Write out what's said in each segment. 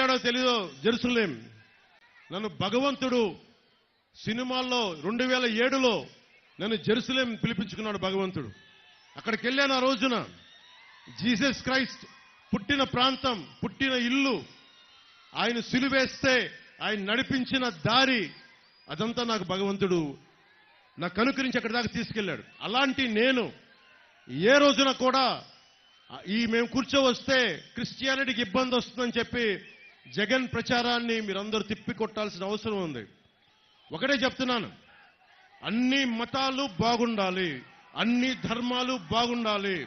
వెళ్ళాడో తెలీదో. జెరూసలేం. నన్ను భగవంతుడు సినిమాల్లో రెండు వేల ఏడులో నన్ను జెరూసలేం పిలిపించుకున్నాడు భగవంతుడు. అక్కడికి వెళ్ళాను ఆ రోజున. జీసస్ క్రైస్ట్ పుట్టిన ప్రాంతం పుట్టిన ఇల్లు ఆయన సిలువేస్తే ఆయన నడిపించిన దారి అదంతా నాకు భగవంతుడు నా కనుకరించి అక్కడి దాకా తీసుకెళ్ళాడు. అలాంటి నేను ఏ రోజున కూడా ఈ మేము కూర్చోవస్తే క్రిస్టియానిటీకి ఇబ్బంది వస్తుందని చెప్పి జగన్ ప్రచారాన్ని మీరందరూ తిప్పి కొట్టాల్సిన అవసరం ఉంది. ఒకటే చెప్తున్నాను. అన్ని మతాలు బాగుండాలి. అన్ని ధర్మాలు బాగుండాలి.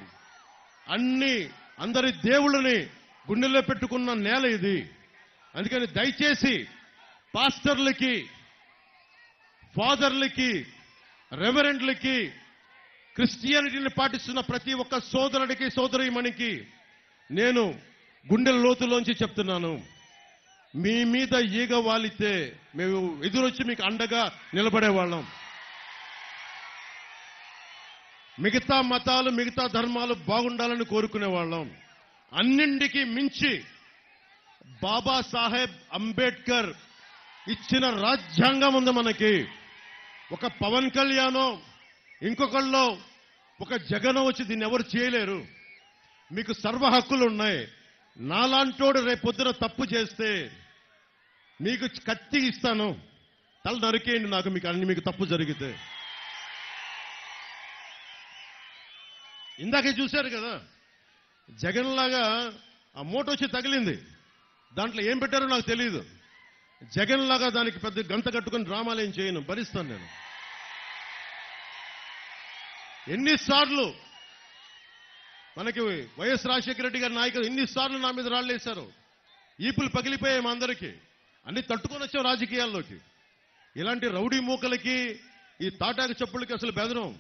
అన్ని అందరి దేవుళ్ళని గుండెల్లో పెట్టుకున్న నేల ఇది. అందుకని దయచేసి పాస్టర్లకి ఫాదర్లకి రెవరెంట్లకి క్రిస్టియానిటీని పాటిస్తున్న ప్రతి ఒక్క సోదరుడికి సోదరీమణికి నేను గుండెల లోతులోంచి చెప్తున్నాను. మీ మీద ఈగ వాలితే మేము ఎదురొచ్చి మీకు అండగా నిలబడేవాళ్ళం. మిగతా మతాలు మిగతా ధర్మాలు బాగుండాలని కోరుకునేవాళ్ళం. అన్నింటికి మించి బాబాసాహెబ్ అంబేద్కర్ ఇచ్చిన రాజ్యాంగం ఉంది మనకి. ఒక పవన్ కళ్యాణో ఇంకొకళ్ళో ఒక జగన్ వచ్చి దీన్ని ఎవరు చేయలేరు. మీకు సర్వ హక్కులు ఉన్నాయి. నాలాంటోడు రేపొద్దున తప్పు చేస్తే మీకు కత్తి ఇస్తాను. తల నరికేయండి నాకు మీకు అన్ని మీకు తప్పు జరిగితే. ఇందాకే చూశారు కదా జగన్ లాగా ఆ మూట వచ్చి తగిలింది. దాంట్లో ఏం పెట్టారో నాకు తెలియదు జగన్ లాగా దానికి పెద్ద గంత కట్టుకుని డ్రామాలు ఏం చేయను భరిస్తాను నేను. ఎన్నిసార్లు మనకి వైఎస్ రాజశేఖర రెడ్డి గారి నాయకులు ఎన్నిసార్లు నా మీద రాళ్ళేశారు ఈపులు పగిలిపోయాయి మా అందరికీ. అన్ని తట్టుకొని వచ్చాం రాజకీయాల్లోకి. ఇలాంటి రౌడీ మూకలకి ఈ తాటాకు చెప్పులకి అసలు బెదరం.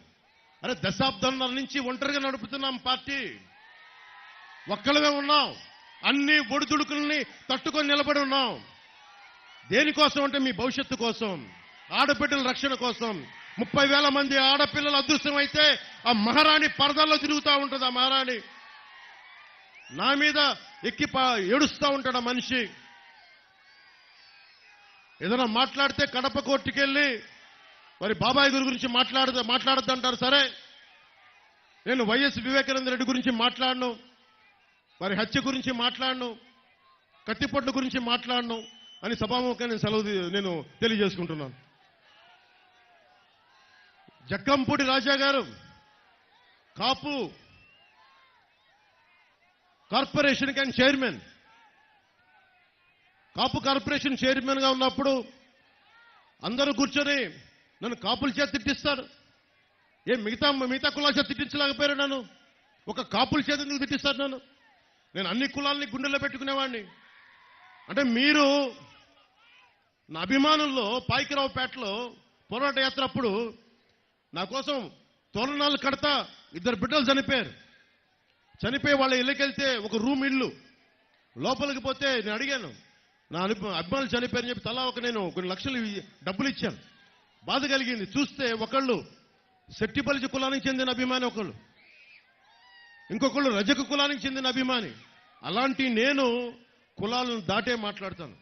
అరే దశాబ్దం నుంచి ఒంటరిగా నడుపుతున్నాం పార్టీ. ఒక్కలమే ఉన్నాం. అన్ని ఒడిదుడుకుల్ని తట్టుకొని నిలబడి ఉన్నాం. దేనికోసం అంటే మీ భవిష్యత్తు కోసం ఆడబిడ్డల రక్షణ కోసం. ముప్పై వేల మంది ఆడపిల్లలు అదృష్టం అయితే ఆ మహారాణి పరదల్లో తిరుగుతూ ఉంటుంది ఆ మహారాణి. నా మీద ఎక్కి ఏడుస్తూ ఉంటాడు ఆ మనిషి. ఏదైనా మాట్లాడితే కడప కోర్టుకెళ్ళి మరి బాబాయ్ గురి గురించి మాట్లాడదు మాట్లాడద్దు అంటారు సరే. నేను వైఎస్ వివేకానంద రెడ్డి గురించి మాట్లాడను మరి హత్య గురించి మాట్లాడను కత్తిపొట్ల గురించి మాట్లాడను అని సభాముఖంగా నేను సెలవు నేను తెలియజేసుకుంటున్నాను. జగ్గంపూడి రాజా గారు కాపు కార్పొరేషన్ కానీ చైర్మన్. కాపు కార్పొరేషన్ చైర్మన్గా ఉన్నప్పుడు అందరూ కూర్చొని నన్ను కాపుల చేత తిట్టిస్తారు. ఏ మిగతా మిగతా కులాల చేత తిట్టించలేకపోయారు నన్ను. ఒక కాపుల చేత ఎందుకు తిట్టిస్తారు నన్ను? నేను అన్ని కులాలని గుండెల్లో పెట్టుకునేవాడిని. అంటే మీరు నా అభిమానుల్లో పాయికిరావుపేటలో పోరాట యాత్ర అప్పుడు నా కోసం తోరణాలు కడతా ఇద్దరు బిడ్డలు చనిపోయారు. చనిపోయి వాళ్ళ ఇళ్ళకెళ్తే ఒక రూమ్ ఇల్లు. లోపలికి పోతే నేను అడిగాను నా అను- అభిమానులు చనిపోయారని చెప్పి తలా ఒక నేను కొన్ని లక్షలు డబ్బులు ఇచ్చాను. బాధ కలిగింది. చూస్తే ఒకళ్ళు శెట్టిపల్లి కులానికి చెందిన అభిమాని ఒకళ్ళు. ఇంకొకళ్ళు రజక కులానికి చెందిన అభిమాని. అలాంటి నేను కులాలను దాటే మాట్లాడతాను.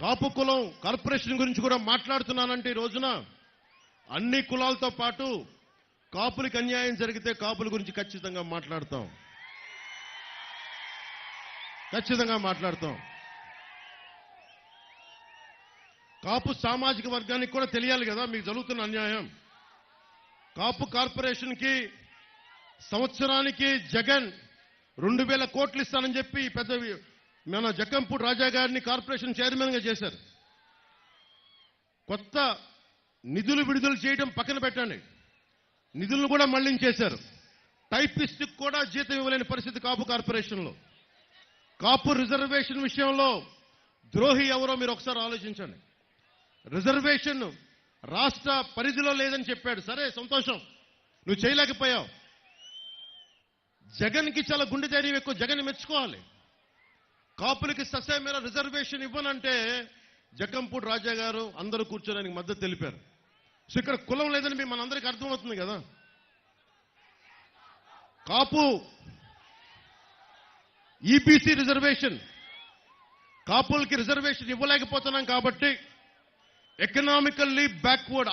కాపు కులం కార్పొరేషన్ గురించి కూడా మాట్లాడుతున్నానంటే ఈ రోజున అన్ని కులాలతో పాటు కాపులకి అన్యాయం జరిగితే కాపుల గురించి ఖచ్చితంగా మాట్లాడతాం. ఖచ్చితంగా మాట్లాడతాం. కాపు సామాజిక వర్గానికి కూడా తెలియాలి కదా మీకు జరుగుతున్న అన్యాయం. కాపు కార్పొరేషన్కి సంవత్సరానికి జగన్ రెండు వేల కోట్లు ఇస్తానని చెప్పి పెద్ద మన జక్కంపూడి రాజా గారిని కార్పొరేషన్ చైర్మన్గా చేశారు. కొత్త నిధులు విడుదల చేయడం పక్కన పెట్టండి. నిధులను కూడా మళ్ళించేశారు. టైపిస్ట్ కూడా జీతం ఇవ్వలేని పరిస్థితి కాపు కార్పొరేషన్లో. కాపు రిజర్వేషన్ విషయంలో ద్రోహి ఎవరో మీరు ఒకసారి ఆలోచించండి. రిజర్వేషన్ రాష్ట్ర పరిధిలో లేదని చెప్పాడు. సరే సంతోషం. నువ్వు చేయలేకపోయావు. జగన్కి చాలా గుండె ధైర్యం ఎక్కువ. జగన్ మెచ్చుకోవాలి. కాపులకి ససే మీద రిజర్వేషన్ ఇవ్వనంటే జగంపూడి రాజా గారు అందరూ కూర్చోడానికి మద్దతు తెలిపారు. సో ఇక్కడ కులం లేదని మీ మనందరికీ అర్థమవుతుంది కదా? కాపు ఈబీసీ రిజర్వేషన్ కాపులకి రిజర్వేషన్ ఇవ్వలేకపోతున్నాం కాబట్టి economically backward